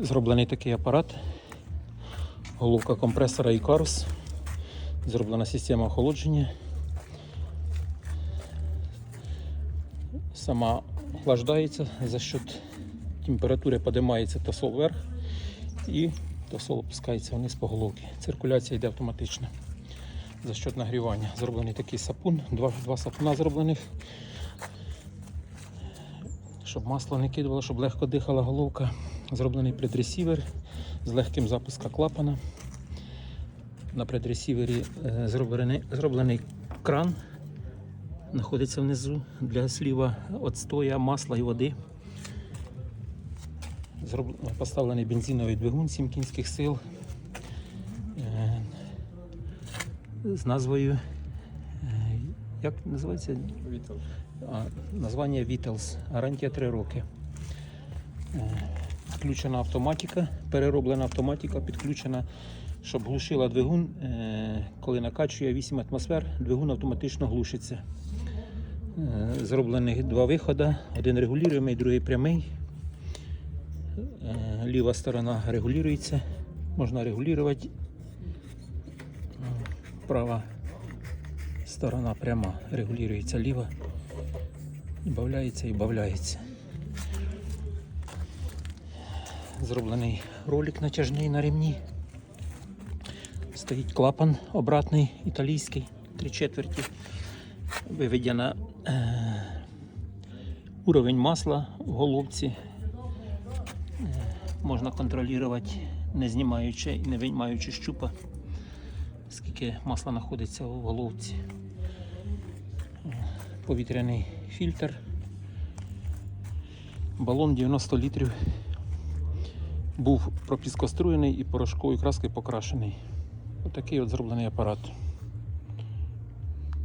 Зроблений такий апарат. Головка компресора Icarus. Зроблена система охолодження. Сама охлаждається за счет температури підіймається тосол вверх і тосол опускається вниз по головці. Циркуляція йде автоматично за счет нагрівання. Зроблений такий сапун, два, два сапуна зроблених. Щоб масло не кидало, щоб легко дихала головка. Зроблений предресівер з легким запуском клапана. На предресівері е, зроблений, зроблений кран. Знаходиться внизу для сліва отстоя, масла і води. Зроб... Поставлений бензиновий двигун 7 кінських сил е, з назвою. е, Як називається? Вітал. А, названня Vitals. Гарантія 3 роки. Підключена автоматика, перероблена автоматика, підключена, щоб глушила двигун. Е, Коли накачує 8 атмосфер, двигун автоматично глушиться. Е, Зроблені два виходи, один регулюємий, другий прямий. Е, Ліва сторона регулюється, можна регулювати. Права сторона пряма регулюється ліва. Добавляється і бавляється. Зроблений ролик натяжний на ремні. Стоїть клапан обратний, італійський, три четверті. Виведена е, уровень масла в головці. Е, можна контролювати, не знімаючи і не виймаючи щупа, скільки масла знаходиться в головці повітряний фільтр. Балон 90 літрів був пропіскоструєний і порошковою краскою покрашений. Отакий от зроблений апарат.